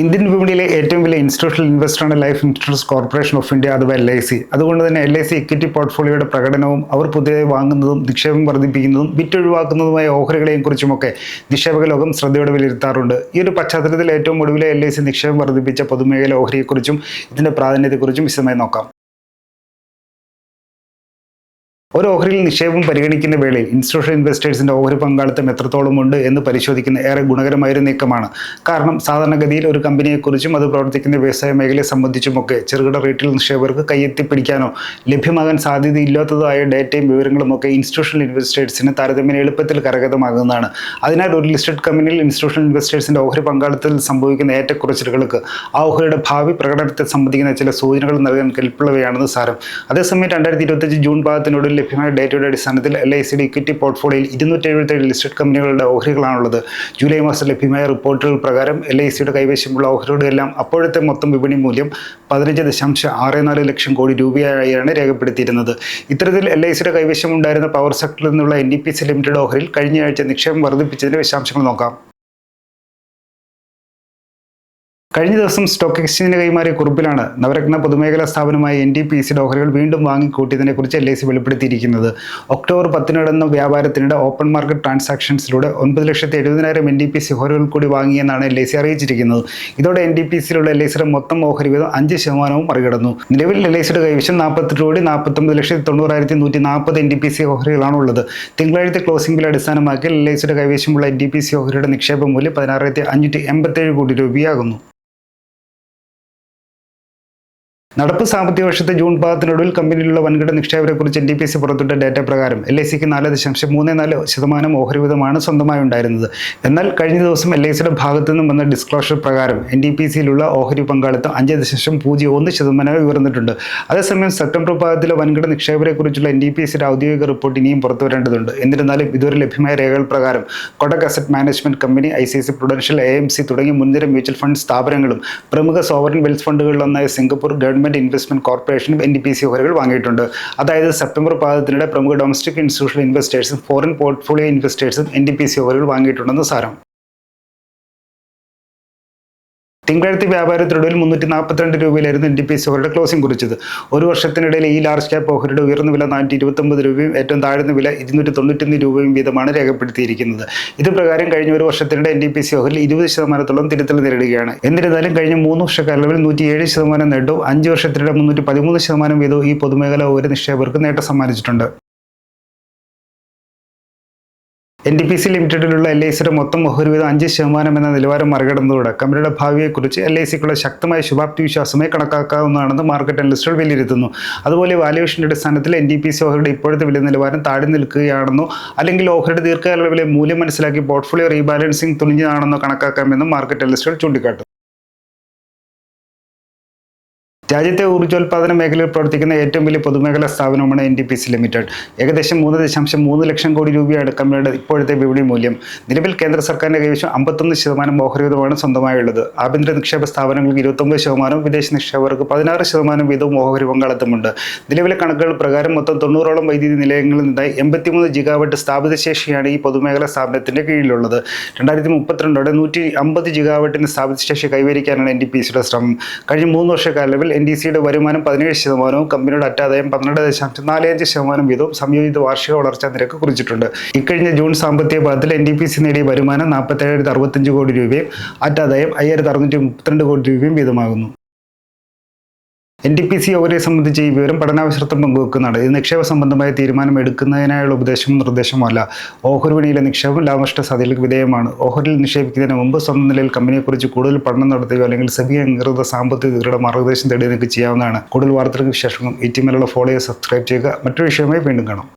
Indian വിപണിയിലെ ഏറ്റവും വലിയ institutional ഇൻവെസ്റ്ററാണ് life insurance corporation of India അഥവാ എൽ ഐ സി അതുകൊണ്ട് തന്നെ എൽ ഐ സി ഇക്വിറ്റി പോർട്ട്ഫോളിയോയുടെ പ്രകടനവും അവർ പുതിയതായി വാങ്ങുന്നതും നിക്ഷേപം വർദ്ധിപ്പിക്കുന്നതും വിറ്റൊഴിവാക്കുന്നതുമായ ഓഹരികളെയും കുറിച്ചുമൊക്കെ നിക്ഷേപക ലോകം ശ്രദ്ധയോടെ വിലയിരുത്താറുണ്ട്. ഈ ഒരു പശ്ചാത്തലത്തിൽ ഏറ്റവും ഒടുവിലെ എൽ ഐ സി നിക്ഷേപം വർദ്ധിപ്പിച്ച പൊതുമേഖല ഓഹരിയെക്കുറിച്ചും ഇതിന്റെ പ്രാധാന്യത്തെക്കുറിച്ചും വിശദമായി നോക്കാം. ഒരു ഓഹരിയിൽ നിക്ഷേപം പരിഗണിക്കുന്ന വേളയിൽ ഇൻസ്റ്റിറ്റ്യൂഷണൽ ഇൻവെസ്റ്റേഴ്സിന്റെ ഓഹരി പങ്കാളിത്തം എത്രത്തോളം ഉണ്ട് എന്ന് പരിശോധിക്കുന്ന ഏറെ ഗുണകരമായ ഒരു നീക്കമാണ്. കാരണം സാധാരണഗതിയിൽ ഒരു കമ്പനിയെക്കുറിച്ചും അത് പ്രവർത്തിക്കുന്ന വ്യവസായ മേഖലയെ സംബന്ധിച്ചുമൊക്കെ ചെറുകിട റീറ്റെയിൽ നിക്ഷേപകർക്ക് കയ്യെത്തിപ്പിടിക്കാനോ ലഭ്യമാകാൻ സാധ്യതയില്ലാത്തതായ ഡേറ്റയും വിവരങ്ങളും ഒക്കെ ഇൻസ്റ്റിറ്റ്യൂഷണൽ ഇൻവെസ്റ്റേഴ്സിന് താരതമ്യേന എളുപ്പത്തിൽ കരഗതമാകുന്നതാണ്. അതിനാൽ ഒരു ലിസ്റ്റഡ് കമ്പനിയിൽ ഇൻസ്റ്റിറ്റ്യൂഷണൽ ഇൻവെസ്റ്റേഴ്സിന്റെ ഓഹരി പങ്കാളിത്തത്തിൽ സംഭവിക്കുന്ന ഏറ്റക്കുറച്ചിലുകൾക്ക് ആ ഓഹരിയുടെ ഭാവി പ്രകടനത്തെ സംബന്ധിക്കുന്ന ചില സൂചനകൾ നൽകാൻ കെൽപ്പുള്ളവയാണെന്ന് സാരം. അതേസമയം രണ്ടായിരത്തി ഇരുപത്തഞ്ച് ജൂൺ ഭാഗത്തിനോട് ലഭ്യമായ ഡേറ്റയുടെ അടിസ്ഥാനത്തിൽ എൽ ഐ സിയുടെ ഇക്വിറ്റി പോർട്ട്ഫോളിയോയിൽ ഇരുന്നൂറ്റി എഴുപത്തേഴ് ലിസ്റ്റഡ് കമ്പനികളുടെ ഓഹരികളാണുള്ളത്. ജൂലൈ മാസം ലഭ്യമായ റിപ്പോർട്ടുകൾ പ്രകാരം എൽ ഐ സിയുടെ കൈവശമുള്ള ഓഹരികളുടെ എല്ലാം അപ്പോഴത്തെ മൊത്തം വിപണി മൂല്യം പതിനഞ്ച് ദശാംശം ആറ് നാല് ലക്ഷം കോടി രൂപയായാണ് രേഖപ്പെടുത്തിയിരുന്നത്. ഇത്തരത്തിൽ എൽ ഐ സിയുടെ കൈവശമുണ്ടായിരുന്ന പവർ സെക്ടറിൽ നിന്നുള്ള N D P C limited ഓഹരിയിൽ കഴിഞ്ഞയാഴ്ച നിക്ഷേപം വർദ്ധിപ്പിച്ചതിന്റെ വിശദാംശങ്ങൾ നോക്കാം. കഴിഞ്ഞ ദിവസം സ്റ്റോക്ക് എക്സ്ചേഞ്ചിന് കൈമാറിയ കുറിപ്പിലാണ് നവരത്ന പൊതുമേഖലാ സ്ഥാപനമായ എൻ ഡി പി സി ഡോഹറികൾ വീണ്ടും വാങ്ങിക്കൂട്ടിയതിനെ കുറിച്ച് എൽ ഐ സി വെളിപ്പെടുത്തിയിരിക്കുന്നത്. ഒക്ടോബർ പത്തിന് നടന്ന വ്യാപാരത്തിനിടെ ഓപ്പൺ മാർക്കറ്റ് ട്രാൻസാക്ഷൻസിലൂടെ ഒൻപത് ലക്ഷത്തി എഴുപതിനായിരം എൻ ഡി പി സി ഓഹരികൾ കൂടി വാങ്ങിയെന്നാണ് എൽ ഐ സി അറിയിച്ചിരിക്കുന്നത്. ഇതോടെ എൻ ഡി പി സിയിലുള്ള എൽ ഐ സിയുടെ മൊത്തം ഓഹരി വീതം അഞ്ച് ശതമാനവും മറികടന്നു. നിലവിൽ എൽ ഐ സിയുടെ കൈവശം നാൽപ്പത്തെട്ട് കോടി നാൽപ്പത്തൊമ്പത് ലക്ഷത്തി തൊണ്ണൂറായിരത്തി നൂറ്റി നാൽപ്പത് എൻ ഡി പി സി ഓഹരികളാണ് ഉള്ളത് തിങ്കളാഴ്ച ക്ലോസിംഗ് ബിൽ അടിസ്ഥാനമാക്കി എൽ ഐ സിയുടെ കൈവശമുള്ള എൻ ഡി പി സി ഓഹരിയുടെ നിക്ഷേപ മൂല്യം പതിനാറായിരത്തി അഞ്ഞൂറ്റി എൺപത്തേഴ് കോടി രൂപയാകുന്നു. നടപ്പ് സാമ്പത്തിക വർഷത്തെ ജൂൺ പാദത്തിനൊടുവിൽ കമ്പനിയിലുള്ള വൻകിട നിക്ഷേപരെക്കുറിച്ച് എൻ ഡി പി സി പുറത്തുവിട്ട ഡാറ്റ പ്രകാരം എൽ ഐ സിക്ക് നാല് ദശാംശം മൂന്ന് നാല് ശതമാനം ഓഹരി വിധമാണ് സ്വന്തമായി ഉണ്ടായിരുന്നത്. എന്നാൽ കഴിഞ്ഞ ദിവസം എൽ ഐ സിയുടെ ഭാഗത്തു നിന്നും വന്ന ഡിസ്ക്ലോഷർ പ്രകാരം എൻ ഡി പി സിയിലുള്ള ഓഹരി പങ്കാളിത്തം അഞ്ച് ദശാംശം പൂജ്യം ഒന്ന് ശതമാനമായി ഉയർന്നിട്ടുണ്ട്. അതേസമയം സെപ്റ്റംബർ പാദത്തിലെ വൻകിട നിക്ഷേപരെക്കുറിച്ചുള്ള എൻ ഡി പി സിയുടെ ഔദ്യോഗിക റിപ്പോർട്ട് ഇനിയും പുറത്തു വരേണ്ടതുണ്ട്. എന്നിരുന്നാലും ഇതുവരെ ലഭ്യമായ രേഖകൾ പ്രകാരം Kotak asset management company I C C prudential A M C തുടങ്ങിയ മുൻനിര മ്യൂച്വൽ ഫണ്ട് സ്ഥാപനങ്ങളും പ്രമുഖ സോവറിൻ വെൽത്ത് ഫണ്ടുകളിലൊന്നായ സിംഗപ്പൂർ ഗവൺമെന്റ് ഇൻവെസ്റ്റ്മെന്റ് കോർപ്പറേഷനും എൻ ഡി പി സി ഓഹരികൾ വാങ്ങിയിട്ടുണ്ട്. അതായത് സെപ്റ്റംബർ പാദത്തിനിടെ പ്രമുഖ ഡൊമസ്റ്റിക് ഇൻസ്റ്റിറ്റ്യൂഷണൽ ഇൻവെസ്റ്റേഴ്സും ഫോറിൻ പോർട്ട്ഫോളിയോ ഇൻവെസ്റ്റേഴ്സും എൻ ഡി പി സി ഓഹരികൾ വാങ്ങിയിട്ടുണ്ടെന്ന് സാരം. തിങ്കളാഴ്ച വ്യാപാരത്തിനൊടുവിൽ മുന്നൂറ്റി നാൽപ്പത്തിരണ്ട് രൂപയിലായിരുന്നു എൻ ഡി പി സി ഓഹരിയുടെ ക്ലോസിംഗ് കുറിച്ചത്. ഒരു വർഷത്തിനിടയിൽ ഈ ലാർജ് ക്യാപ് ഓഹരിയുടെ ഉയർന്ന വില നാനൂറ്റി ഇരുപത്തൊമ്പത് രൂപയും ഏറ്റവും താഴ്ന്ന വില ഇരുന്നൂറ്റി തൊണ്ണൂറ്റൊന്ന് രൂപയും വീതമാണ് രേഖപ്പെടുത്തിയിരിക്കുന്നത്. ഇത് പ്രകാരം കഴിഞ്ഞ ഒരു വർഷത്തിനിടെ എൻ ഡി പി സി ഓഹരിൽ ഇരുപത് ശതമാനത്തോളം തിരുത്തൽ നേരിടുകയാണ്. എന്നിരുന്നാലും കഴിഞ്ഞ മൂന്ന് വർഷ കാലയളവിൽ നൂറ്റി ഏഴ് ശതമാനം നേട്ടവും അഞ്ച് വർഷത്തിനിടെ മുന്നൂറ്റി പതിമൂന്ന് ശതമാനം വീതവും ഈ പൊതുമേഖലാ ഓഹരി നിക്ഷേപകർക്ക് നേട്ടം സമ്മാനിച്ചിട്ടുണ്ട്. എൻ ഡി പി സി ലിമിറ്റഡിലുള്ള എൽ ഐ സിയുടെ മൊത്തം വീതം അഞ്ച് ശതമാനം എന്ന നിലവാരം മറികടന്നതോടെ കമ്പനിയുടെ ഭാവിയെക്കുറിച്ച് എൽ ഐ സിക്കുള്ള ശക്തമായ ശുഭാപ്തി വിശ്വാസമായി കണക്കാക്കാവുന്നതാണെന്ന് മാർക്കറ്റ് അനലിസ്റ്റുകൾ വിലയിരുത്തുന്നു. അതുപോലെ വാല്യുവേഷന്റെ അടിസ്ഥാനത്തിൽ എൻ ഡി പി സി ഓഹരിയുടെ ഇപ്പോഴത്തെ വില നിലവാരം താഴെ നിൽക്കുകയാണെന്നോ അല്ലെങ്കിൽ ഓഹരിയുടെ ദീർഘകാല വില മൂല്യം മനസ്സിലാക്കി പോർട്ട്ഫോളിയോ റീബാലൻസിംഗ് തുണിഞ്ഞതാണെന്നോ കണക്കാക്കാമെന്നും മാർക്കറ്റ് അനലിസ്റ്റുകൾ ചൂണ്ടിക്കാട്ടും രാജ്യത്തെ ഊർജോൽപാദന മേഖലയിൽ പ്രവർത്തിക്കുന്ന ഏറ്റവും വലിയ പൊതുമേഖലാ സ്ഥാപനമാണ് N T P C limited ഏകദേശം മൂന്ന് ദശാംശം മൂന്ന് ലക്ഷം കോടി രൂപയാണ് കമ്പനിയുടെ ഇപ്പോഴത്തെ വിപണി മൂല്യം. നിലവിൽ കേന്ദ്ര സർക്കാരിന്റെ കൈവശം അമ്പത്തൊന്ന് ശതമാനം ഓഹരിവിധമാണ് സ്വന്തമായുള്ളത്. ആഭ്യന്തര നിക്ഷേപ സ്ഥാപനങ്ങൾക്ക് ഇരുപത്തൊമ്പത് ശതമാനവും വിദേശ നിക്ഷേപകർക്ക് പതിനാറ് ശതമാനം വീതവും ഓഹരി പങ്കാളിത്തമുണ്ട്. നിലവിലെ കണക്കുകൾ പ്രകാരം മൊത്തം തൊണ്ണൂറോളം വൈദ്യുതി നിലയങ്ങളിൽ നിന്നായി എൺപത്തിമൂന്ന് ജിഗാവട്ട് സ്ഥാപിത ശേഷിയാണ് ഈ പൊതുമേഖലാ സ്ഥാപനത്തിന്റെ കീഴിലുള്ളത്. രണ്ടായിരത്തി മുപ്പത്തിരണ്ടോടെ നൂറ്റി അമ്പത് ജിഗാവട്ടിന് സ്ഥാപിത ശേഷി കൈവരിക്കാനാണ് എൻ ഡി പി സിയുടെ ശ്രമം. കഴിഞ്ഞ മൂന്ന് വർഷ കാലയളവിൽ ഡി സിയുടെ വരുമാനം പതിനേഴ് ശതമാനവും കമ്പനിയുടെ അറ്റാദായം പന്ത്രണ്ട് ദശാംശം നാല് അഞ്ച് ശതമാനം വീതവും സംയോജിത വാർഷിക വളർച്ചാ നിരക്ക് കുറിച്ചിട്ടുണ്ട്. ഇക്കഴിഞ്ഞ ജൂൺ സാമ്പത്തിക പാദത്തിൽ എൻ ഡി പി സി നേടിയ വരുമാനം നാൽപ്പത്തേഴായിരത്തി അറുപത്തഞ്ച് കോടി രൂപയും അറ്റാദായം അയ്യായിരത്തി അറുന്നൂറ്റി മുപ്പത്തിരണ്ട് കോടി രൂപയും വീതമാകുന്നു. എൻ ടി പി സി അവരെ സംബന്ധിച്ച് ഈ വിവരം പഠനാവശ്രത്വം പങ്കുവെക്കുന്നതാണ് ഇത് നിക്ഷേപ സംബന്ധമായ തീരുമാനം എടുക്കുന്നതിനായുള്ള ഉപദേശവും നിർദ്ദേശവുമല്ല ഓഹരി വിപണിയിലെ നിക്ഷേപം ലാഭനഷ്ട സാധ്യതകൾക്ക് വിധേയമാണ്. ഓഹരിയിൽ നിക്ഷേപിക്കുന്നതിന് മുമ്പ് സ്വന്തം നിലയിൽ കമ്പനിയെക്കുറിച്ച് കൂടുതൽ പഠനം നടത്തുകയോ അല്ലെങ്കിൽ സെബി അംഗീകൃത സാമ്പത്തിക വിദഗ്ധരുടെ മാർഗനിർദ്ദേശം തേടി നിങ്ങൾക്ക് ചെയ്യാവുന്നതാണ്. കൂടുതൽ വാർത്തകൾക്ക് വിശേഷങ്ങളും ഈ ടീമിലുള്ള ഫോളോയെ സബ്സ്ക്രൈബ് ചെയ്യുക. മറ്റൊരു വിഷയമായി വീണ്ടും കാണാം.